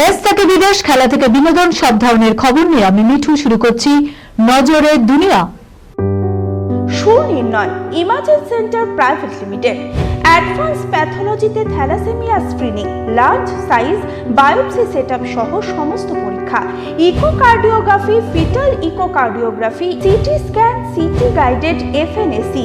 দেশ থেকে বিদেশ, খেলা থেকে বিনোদন, সব ধরনের খবর নিয়ে আমি মিঠু শুরু করছি নজরে দুনিয়া। Sunirnoy imaging centre private limited. Advance প্যাথোলজিতে thalassaemia screening, large size biopsy setup সহ সমস্ত পরীক্ষা। Echocardiography, fetal echocardiography, CT scan, CT guided FNAC.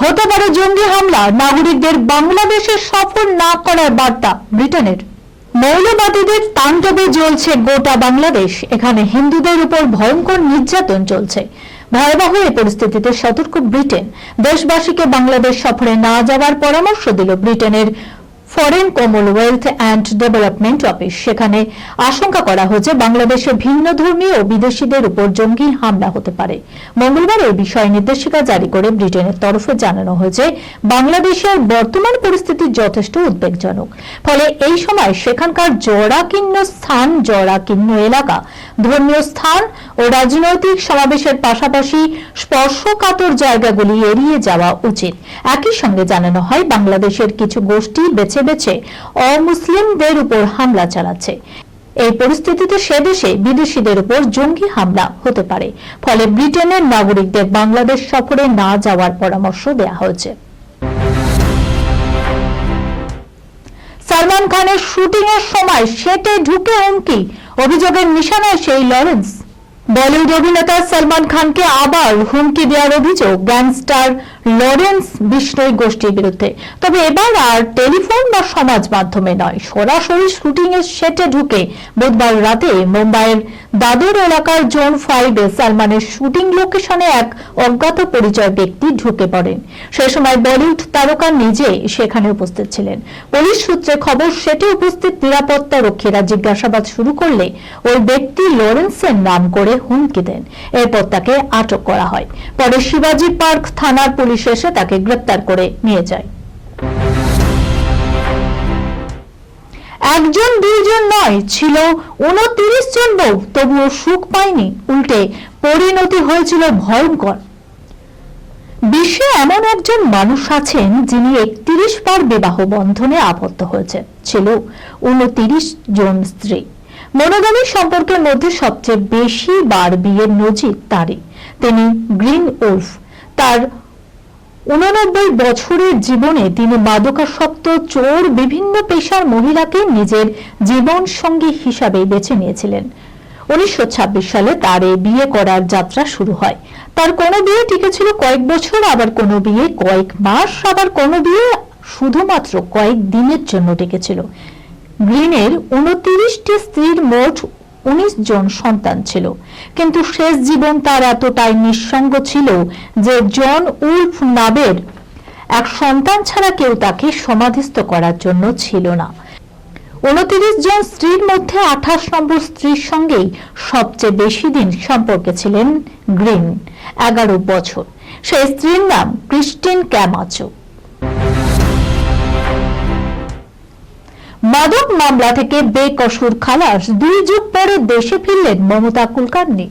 হতে পারে জঙ্গি হামলা, নাগরিকদের বাংলাদেশে সফর না করার বার্তা, ব্রিটেনের। মৌলবাদীদের তাণ্ডবে জ্বলছে গোটা বাংলাদেশ, এখানে হিন্দুদের উপর ভয়ঙ্কর নির্যাতন চলছে। ভয়াবহ এই পরিস্থিতিতে সতর্ক ব্রিটেন। দেশবাসীকে বাংলাদেশ সফরে না যাওয়ার পরামর্শ দিল ব্রিটেনের foreign commonwealth and development office. সেখানে আশঙ্কা করা হচ্ছে বাংলাদেশে ভিন্ন ধর্মী ও বিদেশিদের উপর জঙ্গি হামলা হতে পারে। মঙ্গলবার এই বিষয়ে নির্দেশিকা জারি করে ব্রিটেনের তরফে জানানো হয়েছে, বাংলাদেশের বর্তমান পরিস্থিতি যথেষ্ট উদ্বেগজনক। ফলে এই সময় সেখানকার জরাকীর্ণ স্থান জরাকীর্ণ এলাকা, ধর্মীয় স্থান ও রাজনৈতিক সমাবেশের পাশাপাশি স্পর্শকাতর জায়গাগুলি এড়িয়ে যাওয়া উচিত। একই সঙ্গে জানানো হয়, বাংলাদেশের কিছু গোষ্ঠী বেছে বেছে অমুসলিমদের উপর হামলা চালাচ্ছে। এই পরিস্থিতিতে সে দেশে বিদেশিদের উপর জঙ্গি হামলা হতে পারে। ফলে ব্রিটেনের নাগরিকদের বাংলাদেশ সফরে না যাওয়ার পরামর্শ দেওয়া হয়েছে। সালমান খানের শুটিং এর সময় সেটে ঢুকে হুমকি। অভিযোগের নিশানায় সেই লরেন্স। বলিউড অভিনেতা সালমান খানকে আবার হুমকি দেওয়ার অভিযোগ গ্যাংস্টার লরেন্স বিষ্ণই গোষ্ঠীর বিরুদ্ধে। তবে এবার আর টেলিফোন বা সমাজ মাধ্যমে নয়, সরাসরি শুটিং এর সেটে ঢুকে বুধবার রাতে মুম্বাইয়ের দাদর এলাকার জোন ফাইভে সালমানের শুটিং লোকেশনে এক অজ্ঞাত পরিচয় ব্যক্তি ঢুকে পড়েন। সে সময় বলিউড তারকা নিজে সেখানে উপস্থিত ছিলেন। পুলিশ সূত্রে খবর, সেটে উপস্থিত নিরাপত্তা রক্ষীরা জিজ্ঞাসাবাদ শুরু করলে ওই ব্যক্তি লরেন্সের নাম করে হুমকি দেন। এরপর তাকে আটক করা হয়। পরে শিবাজি পার্ক থানার পুলিশ এসে তাকে গ্রেপ্তার করে নিয়ে যায়। একজন, দুইজন নয়, ছিল উনত্রিশ জন বউ তবুও সুখ পায়নি। উল্টে পরিণতি হয়েছিল ভয়ঙ্কর। বিশ্বে এমন একজন মানুষ আছেন যিনি একত্রিশ বার বিবাহ বন্ধনে আবদ্ধ হয়েছে। ছিল উনত্রিশ জন স্ত্রী। মনোগামী সম্পর্কের মধ্যে সবচেয়ে বেশি বার বিয়ের নজির তারই। তিনি গ্রিন উলফ। তার উননব্বই বছরের জীবনে তিনি মাদকাসক্ত, চোর, বিভিন্ন পেশার মহিলাকে নিজের জীবন সঙ্গী হিসাবে বেছে নিয়েছিলেন। উনিশশো ছাব্বিশ সালে তার এই বিয়ে করার যাত্রা শুরু হয়। তার কোনো বিয়ে টিকেছিল কয়েক বছর, আবার কোনো বিয়ে কয়েক মাস, আবার কোনো বিয়ে শুধুমাত্র কয়েক দিনের জন্য টিকেছিল গ্রিনের উনত্রিশটি স্ত্রীর মোট উনিশ জন সন্তান ছিল। কিন্তু শেষ জীবন তার এতটাই নিঃসঙ্গ ছিল যে জন উলফ নাবের এক সন্তান ছাড়া কেউ তাকে সমাধিস্থ করার জন্য ছিল না। উনত্রিশ জন স্ত্রীর মধ্যে আঠাশ নম্বর স্ত্রীর সঙ্গেই সবচেয়ে বেশি দিন সম্পর্কে ছিলেন গ্রিন, এগারো বছর। সেই স্ত্রীর নাম ক্রিস্টিন ক্যামাচো। মাদক মামলা থেকে বেকসুর খালাস দুই যুগ পরে দেশে ফিরলেন মমতা কুলকার্নি।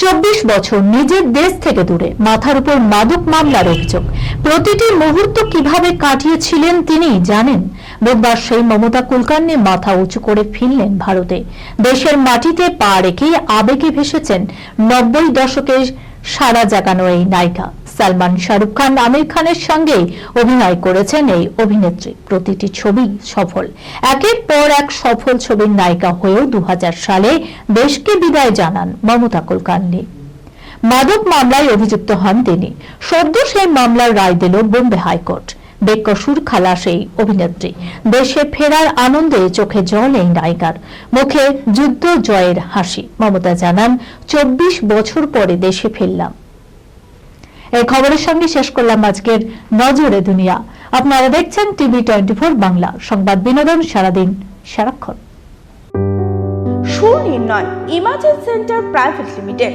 চব্বিশ বছর নিজের দেশ থেকে দূরে মাথার উপর মাদক মামলার অভিযোগ। প্রতিটি মুহূর্ত কীভাবে কাটিয়েছিলেন তিনি জানেন? বুধবার সেই মমতা কুলকার্নি মাথা উঁচু করে ফিরলেন ভারতে। দেশের মাটিতে পা রেখে আবেগে ভেসেছেন নব্বই দশকের সারা জাগানো এই নায়িকা। সালমান শাহরুখ খান, আমির খানের সঙ্গে অভিনয় করেছেন এই অভিনেত্রী। প্রতিটি ছবি সফল। একের পর এক সফল ছবির নায়িকা হয়েও দু হাজার সালে দেশকে বিদায় জানান মমতা কুলকার্নি। মাদক মামলায় অভিযুক্ত হন তিনি। সদ্য সেই মামলার রায় দিল বোম্বে হাইকোর্ট। বেকসুর খালাস এই অভিনেত্রী। দেশে ফেরার আনন্দে চোখে জল এই নায়িকার। মুখে যুদ্ধ জয়ের হাসি। মমতা জানান, চব্বিশ বছর পরে দেশে ফিরলাম। এই খবরের সঙ্গে শেষ করলাম আজকের নজরে দুনিয়া। আপনারা দেখছেন টিভি টোয়েন্টি ফোর বাংলা। সংবাদ বিনোদন সারাদিন সারাক্ষণ। Sunirnoy emergency centre private limited.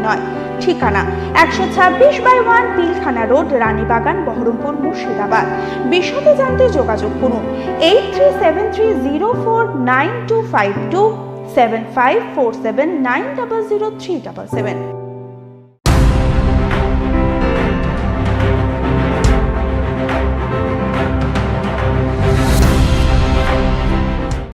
সুনির্ণয় ঠিকানা একশো ছাব্বিশ by one Pilkhana road, Ranibagan, Berhampore, Murshidabad. বিশদে জানতে যোগাযোগ করুন eight three seven three zero four nine two five two seven five four seven nine double zero three double seven.